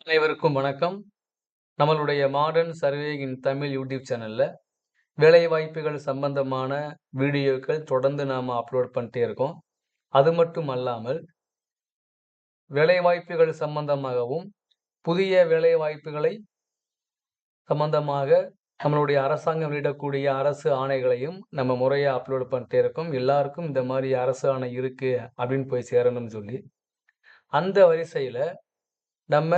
அனைவருக்கும் வணக்கம். நம்மளுடைய modern survey in Tamil YouTube சேனலில் வேலைவாய்ப்புகள் சம்பந்தமான வீடியோக்கள் தொடர்ந்து நாம் அப்லோட் பண்ணிட்டே இருக்கோம். அது மட்டும் அல்லாமல் வேலைவாய்ப்புகள் சம்பந்தமாகவும் புதிய வேலைவாய்ப்புகளை சம்பந்தமாக நம்மளுடைய அரசாங்கம் வெளியிடக்கூடிய அரசு ஆணைகளையும் நம்ம முறையாக அப்லோட் பண்ணிட்டே இருக்கோம். எல்லாருக்கும் இந்த மாதிரி அரசு ஆணை இருக்குது அப்படின்னு போய் சேரணும்னு சொல்லி அந்த வரிசையில் நம்ம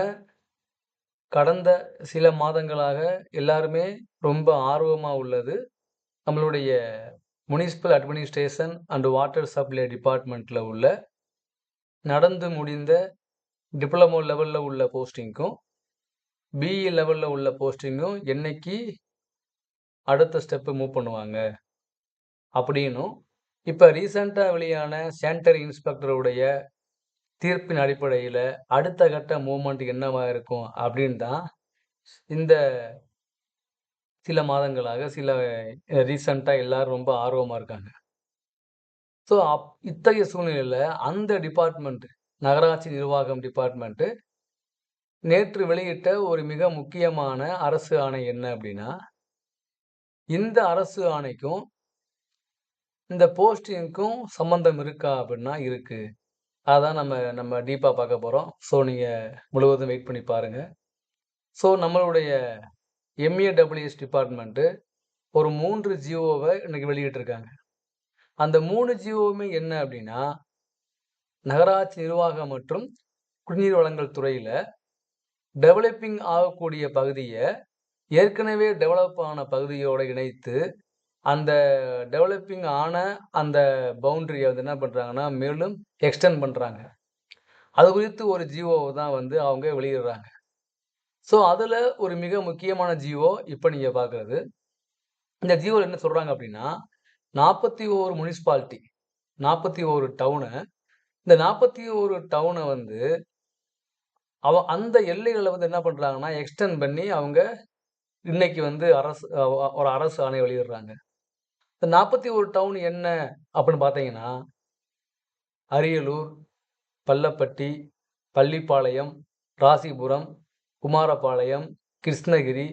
கடந்த சில மாதங்களாக எல்லாருமே ரொம்ப ஆர்வமாக உள்ளது. நம்மளுடைய municipal administration and water supply டிபார்ட்மெண்ட்டில் உள்ள நடந்து முடிந்த டிப்ளமோ லெவலில் உள்ள போஸ்டிங்க்கும் பிஇ லெவலில் உள்ள போஸ்டிங்கும் என்னைக்கு அடுத்த ஸ்டெப்பு மூவ் பண்ணுவாங்க? அப்படின்னும் இப்போ ரீசண்டாக வெளியான சானிட்டரி இன்ஸ்பெக்டருடைய தீர்ப்பின் அடிப்படையில் அடுத்த கட்ட மூமெண்ட் என்னவாக இருக்கும் அப்படின்னு தான் இந்த சில மாதங்களாக சில ரீசண்டாக எல்லாரும் ரொம்ப ஆர்வமாக இருக்காங்க. ஸோ அப் இத்தகைய சூழ்நிலையில் அந்த டிபார்ட்மெண்ட் நகராட்சி நிர்வாகம் டிபார்ட்மெண்ட்டு நேற்று வெளியிட்ட ஒரு மிக முக்கியமான அரசு ஆணை என்ன அப்படின்னா இந்த அரசு ஆணைக்கும் இந்த போஸ்டிங்க்கும் சம்பந்தம் இருக்கா அப்படின்னா இருக்குது அதான் நம்ம நம்ம டீப்பாக பார்க்க போகிறோம் ஸோ நீங்கள் முழுவதும் வெயிட் பண்ணி பாருங்கள் ஸோ நம்மளுடைய எம்ஏடபிள்யூஎஸ் டிபார்ட்மெண்ட்டு ஒரு மூன்று ஜியோவை இன்னைக்கு வெளியிட்டிருக்காங்க. அந்த மூணு ஜியோவுமே என்ன அப்படின்னா நகராட்சி நிர்வாகம் மற்றும் குடிநீர் வழங்கல் துறையில் டெவலப்பிங் ஆகக்கூடிய பகுதியை ஏற்கனவே டெவலப் ஆன பகுதியோடு இணைத்து அந்த டெவலப்பிங் ஆன அந்த பவுண்டரியை வந்து என்ன பண்ணுறாங்கன்னா மேலும் எக்ஸ்டெண்ட் பண்ணுறாங்க அது குறித்து ஒரு ஜியோவை தான் வந்து அவங்க வெளியிடுறாங்க. ஸோ அதில் ஒரு மிக முக்கியமான ஜியோ இப்போ நீங்கள் பார்க்குறது. இந்த ஜியோவில் என்ன சொல்கிறாங்க அப்படின்னா நாற்பத்தி ஓரு முனிசிபாலிட்டி நாற்பத்தி ஓரு டவுனை இந்த நாற்பத்தி ஓரு டவுனை வந்து அவ அந்த எல்லைகளை வந்து என்ன பண்ணுறாங்கன்னா எக்ஸ்டெண்ட் பண்ணி அவங்க இன்னைக்கு வந்து அரசு ஒரு அரசு ஆணை வெளியிடுறாங்க. இந்த நாற்பத்தி ஒரு டவுன் என்ன அப்படின்னு பார்த்தீங்கன்னா அரியலூர் பள்ளப்பட்டி பள்ளிப்பாளையம் ராசிபுரம் குமாரபாளையம் கிருஷ்ணகிரி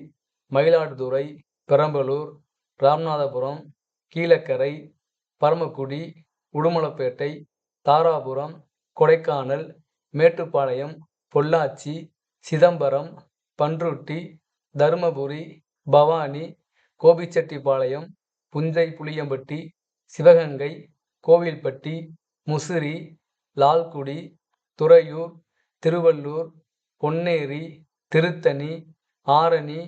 மயிலாடுதுறை பெரம்பலூர் ராமநாதபுரம் கீழக்கரை பரமக்குடி உடுமலைப்பேட்டை தாராபுரம் கொடைக்கானல் மேட்டுப்பாளையம் பொள்ளாச்சி சிதம்பரம் பன்ருட்டி தருமபுரி பவானி கோபிச்செட்டிப்பாளையம் புஞ்சை புளியம்பட்டி சிவகங்கை கோவில்பட்டி முசிறி லால்குடி துறையூர் திருவள்ளூர் பொன்னேரி திருத்தணி ஆரணி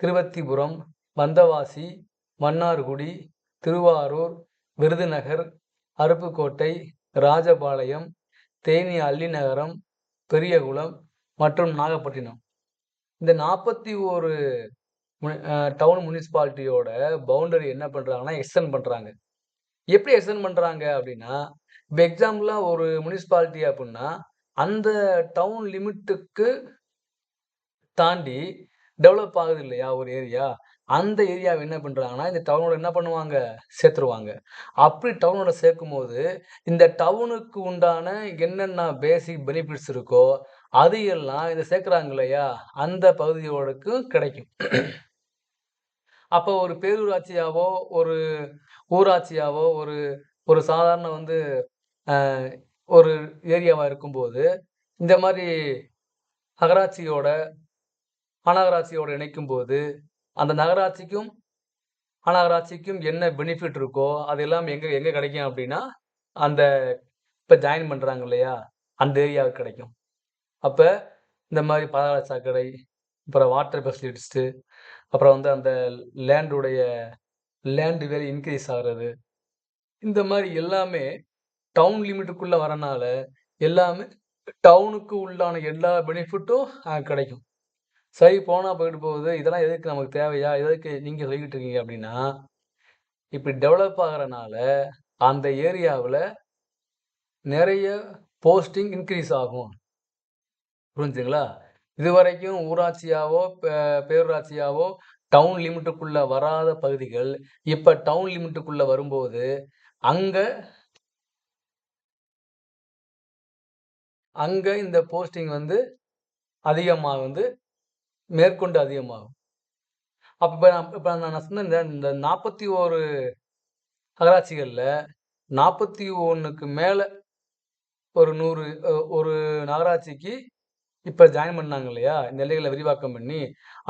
திருவத்திபுரம் வந்தவாசி மன்னார்குடி திருவாரூர் விருதுநகர் அருப்புக்கோட்டை ராஜபாளையம் தேனி அள்ளிநகரம் பெரியகுளம் மற்றும் நாகப்பட்டினம். இந்த நாற்பத்தி ஒரு டவுன் முனிசிபாலிட்டியோட பவுண்டரி என்ன பண்ணுறாங்கன்னா எக்ஸ்டெண்ட் பண்ணுறாங்க எப்படி எக்ஸ்டெண்ட் பண்ணுறாங்க அப்படின்னா இப்போ எக்ஸாம்பிளாக ஒரு முனிசிபாலிட்டி அப்படின்னா அந்த டவுன் லிமிட்டுக்கு தாண்டி டெவலப் ஆகுது இல்லையா ஒரு ஏரியா அந்த ஏரியாவை என்ன பண்ணுறாங்கன்னா இந்த டவுனோட என்ன பண்ணுவாங்க? சேர்த்துருவாங்க. அப்படி டவுனோட சேர்க்கும் போது இந்த டவுனுக்கு உண்டான என்னென்ன பேசிக் பெனிஃபிட்ஸ் இருக்கோ அது எல்லாம் இதை சேர்க்குறாங்க இல்லையா அந்த பகுதியோடக்கும் கிடைக்கும். அப்போ ஒரு பேரூராட்சியாவோ ஒரு ஊராட்சியாவோ ஒரு ஒரு சாதாரண வந்து ஒரு ஏரியாவாக இருக்கும்போது இந்த மாதிரி நகராட்சியோட மாநகராட்சியோட இணைக்கும் போது அந்த நகராட்சிக்கும் மாநகராட்சிக்கும் என்ன பெனிஃபிட் இருக்கோ அது எல்லாம் எங்கே எங்கே கிடைக்கும் அப்படின்னா அந்த இப்போ ஜாயின் பண்ணுறாங்க இல்லையா அந்த ஏரியாவுக்கு கிடைக்கும். அப்போ இந்த மாதிரி பாதாள சாக்கடை அப்புறம் வாட்டர் ஃபெசிலிட்டிஸ்ட்டு அப்புறம் வந்து அந்த லேண்டுடைய லேண்டு வேறு இன்க்ரீஸ் ஆகிறது. இந்த மாதிரி எல்லாமே டவுன் லிமிட்டுக்குள்ளே வரனால எல்லாமே டவுனுக்கு உள்ளான எல்லா பெனிஃபிட்டும் கிடைக்கும். சரி போனால் போயிட்டு போகுது. இதெல்லாம் எதுக்கு நமக்கு தேவையா? எதுக்கு நீங்கள் சொல்லிக்கிட்டு இருக்கீங்க அப்படின்னா இப்படி டெவலப் ஆகிறனால அந்த ஏரியாவில் நிறைய போஸ்டிங் இன்க்ரீஸ் ஆகும். புரிஞ்சுங்களா இது வரைக்கும் ஊராட்சியாவோ பேரூராட்சியாவோ டவுன் லிமிட்டுக்குள்ள வராத பகுதிகள் இப்ப டவுன் லிமிட்டுக்குள்ள வரும்போது அங்க அங்க இந்த போஸ்டிங் வந்து அதிகமாக வந்து மேற்கொண்டு அதிகமாகும். அப்போ இப்போ நான் இப்போ நான் சொன்ன இந்த இந்த நாற்பத்தி ஓரு நகராட்சிகளில் நாற்பத்தி ஒன்றுக்கு மேலே ஒரு நூறு ஒரு நகராட்சிக்கு இப்போ ஜாயின் பண்ணாங்க இல்லையா? நிலைகளை விரிவாக்கம் பண்ணி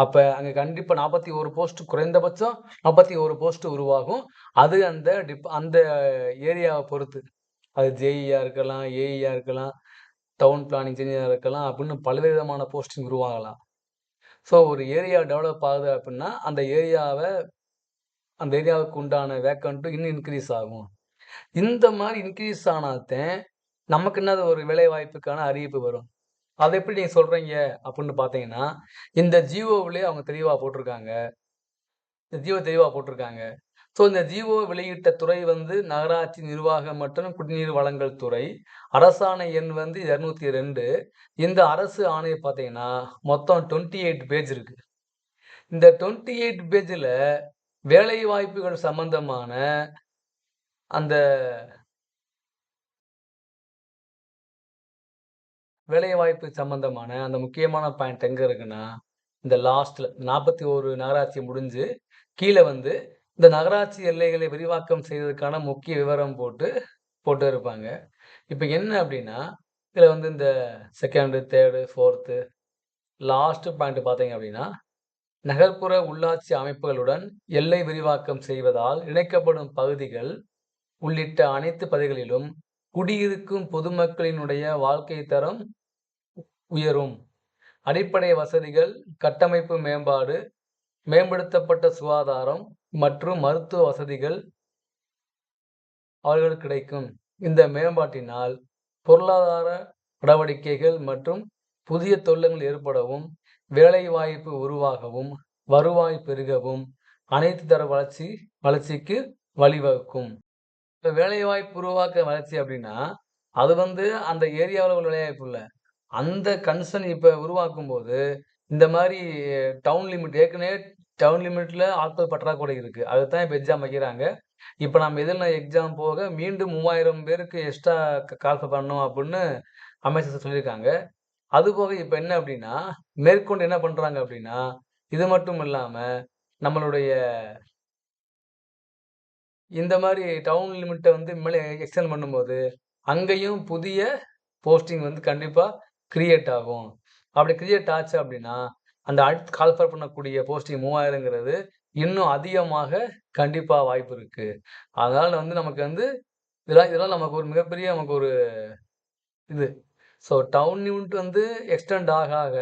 அப்போ அங்கே கண்டிப்பாக நாற்பத்தி ஒரு போஸ்ட் குறைந்தபட்சம் நாற்பத்தி ஒரு போஸ்ட் உருவாகும். அது அந்த டிப் அந்த ஏரியாவை பொறுத்து. அது ஜேஇயாக இருக்கலாம் ஏஇயாக இருக்கலாம் டவுன் பிளானிங் இன்ஜினியராக இருக்கலாம் அப்படின்னு பல்வேறு விதமான போஸ்டிங் உருவாகலாம். ஸோ ஒரு ஏரியா டெவலப் ஆகுது அப்படின்னா அந்த ஏரியாவை அந்த ஏரியாவுக்கு உண்டான வேக்கண்ட்டும் இன்னும் இன்க்ரீஸ் ஆகும். இந்த மாதிரி இன்க்ரீஸ் ஆனாதான் நமக்கு என்ன ஒரு வேலை வாய்ப்புக்கான அறிவிப்பு வரும். அதை எப்படி நீங்கள் சொல்கிறீங்க அப்படின்னு பார்த்தீங்கன்னா இந்த ஜியோவிலே அவங்க தெளிவாக போட்டிருக்காங்க. இந்த ஜியோ தெளிவாக போட்டிருக்காங்க. ஸோ இந்த ஜிஓ வெளியிட்ட துறை வந்து நகராட்சி நிர்வாகம் மற்றும் குடிநீர் வழங்கல் துறை. அரசாணை எண் வந்து இரநூத்தி ரெண்டு. இந்த அரசு ஆணையை பார்த்தீங்கன்னா மொத்தம் டுவெண்ட்டி எயிட் பேஜ் இருக்குது இந்த டுவெண்ட்டி எயிட் பேஜில் வேலை வாய்ப்புகள் சம்பந்தமான அந்த வேலைவாய்ப்பு சம்பந்தமான அந்த முக்கியமான பாயிண்ட் எங்கே இருக்குன்னா இந்த லாஸ்ட்டில் நாற்பத்தி ஒரு நகராட்சி முடிஞ்சு கீழே வந்து இந்த நகராட்சி எல்லைகளை விரிவாக்கம் செய்வதற்கான முக்கிய விவரம் போட்டு போட்டு இருப்பாங்க. இப்போ என்ன அப்படின்னா இதில் வந்து இந்த second third fourth last point பார்த்தீங்க அப்படின்னா நகர்ப்புற உள்ளாட்சி அமைப்புகளுடன் எல்லை விரிவாக்கம் செய்வதால் இணைக்கப்படும் பகுதிகள் உள்ளிட்ட அனைத்து பகுதிகளிலும் குடியிருக்கும் பொதுமக்களினுடைய வாழ்க்கை தரம் உயரும். அடிப்படை வசதிகள் கட்டமைப்பு மேம்பாடு மேம்படுத்தப்பட்ட சுகாதாரம் மற்றும் மருத்துவ வசதிகள் அவர்கள் கிடைக்கும். இந்த மேம்பாட்டினால் பொருளாதார நடவடிக்கைகள் மற்றும் புதிய தொழில்கள் ஏற்படவும் வேலைவாய்ப்பு உருவாகவும் வருவாய் பெருகவும் அனைத்து தர வளர்ச்சி வளர்ச்சிக்கு வழிவகுக்கும். இப்போ வேலைவாய்ப்பு உருவாக்க வளர்ச்சி அப்படின்னா அது வந்து அந்த ஏரியாவில் உள்ள வேலைவாய்ப்பு இல்லை. அந்த கன்சர்ன் இப்போ உருவாக்கும் போது இந்த மாதிரி டவுன் லிமிட் ஏற்கனவே டவுன் லிமிட்டில் ஆட்கள் பற்றாக்குறை இருக்குது அதுதான் இப்போ எக்ஸாம் வைக்கிறாங்க. இப்போ நம்ம எதில் எக்ஸாம் போக மீண்டும் மூவாயிரம் பேருக்கு எக்ஸ்ட்ரா கால்ஃபர் பண்ணணும் அப்படின்னு அமைச்சர் சொல்லியிருக்காங்க. அது போக இப்போ என்ன அப்படின்னா மேற்கொண்டு என்ன பண்ணுறாங்க அப்படின்னா இது மட்டும் இல்லாமல் நம்மளுடைய இந்த மாதிரி டவுன் லிமிட்டை வந்து மேலே எக்ஸ்டெண்ட் பண்ணும்போது அங்கேயும் புதிய போஸ்டிங் வந்து கண்டிப்பாக கிரியேட் ஆகும். அப்படி கிரியேட் ஆச்சு அப்படின்னா அந்த அடுத்து கால்ஃபர் பண்ணக்கூடிய போஸ்டிங் மூவாயிரங்கிறது இன்னும் அதிகமாக கண்டிப்பாக வாய்ப்பு இருக்குது அதனால் வந்து நமக்கு வந்து இதெல்லாம் இதெல்லாம் நமக்கு ஒரு மிகப்பெரிய நமக்கு ஒரு இது. ஸோ டவுன் யூனிட் வந்து எக்ஸ்டெண்ட் ஆக ஆக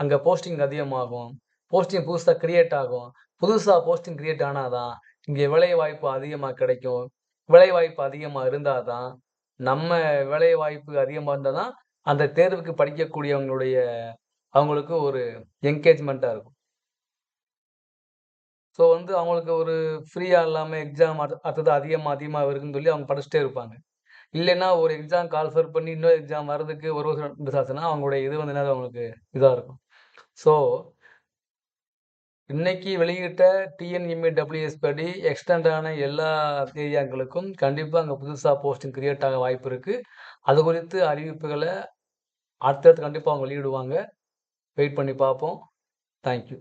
அங்கே போஸ்டிங் அதிகமாகும். போஸ்டிங் புதுசாக க்ரியேட் ஆகும். புதுசாக போஸ்டிங் க்ரியேட் ஆனால் தான் இங்கே வேலை வாய்ப்பு அதிகமாக கிடைக்கும். வேலை வாய்ப்பு அதிகமாக இருந்தால் தான் நம்ம வேலை வாய்ப்பு அதிகமாக இருந்தால் தான் அந்த தேர்வுக்கு படிக்கக்கூடியவங்களுடைய அவங்களுக்கு ஒரு என்கேஜ்மெண்ட்டாக இருக்கும். ஸோ வந்து அவங்களுக்கு ஒரு ஃப்ரீயாக இல்லாமல் எக்ஸாம் அடுத்தது அதிகமாக அதிகமாக இருக்குன்னு சொல்லி அவங்க படிச்சுட்டே இருப்பாங்க. இல்லைன்னா ஒரு எக்ஸாம் கால்ஃபர் பண்ணி இன்னொரு எக்ஸாம் வர்றதுக்கு ஒரு வருஷம் ரெண்டு ஆச்சுன்னா அவங்களுடைய இது வந்து அவங்களுக்கு இதாக இருக்கும். ஸோ இன்னைக்கு வெளியிட்ட டிஎன்எம்ஏ டபிள்யூஎஸ் படி எக்ஸ்டெண்டான எல்லா ஏரியாக்களுக்கும் கண்டிப்பாக அங்கே புதுசாக போஸ்டிங் கிரியேட் ஆக வாய்ப்பு இருக்குது அது குறித்து அறிவிப்புகளை அடுத்தடுத்து கண்டிப்பாக அவங்க வெளியிடுவாங்க. வெயிட் பண்ணி பார்ப்போம். தேங்க்யூ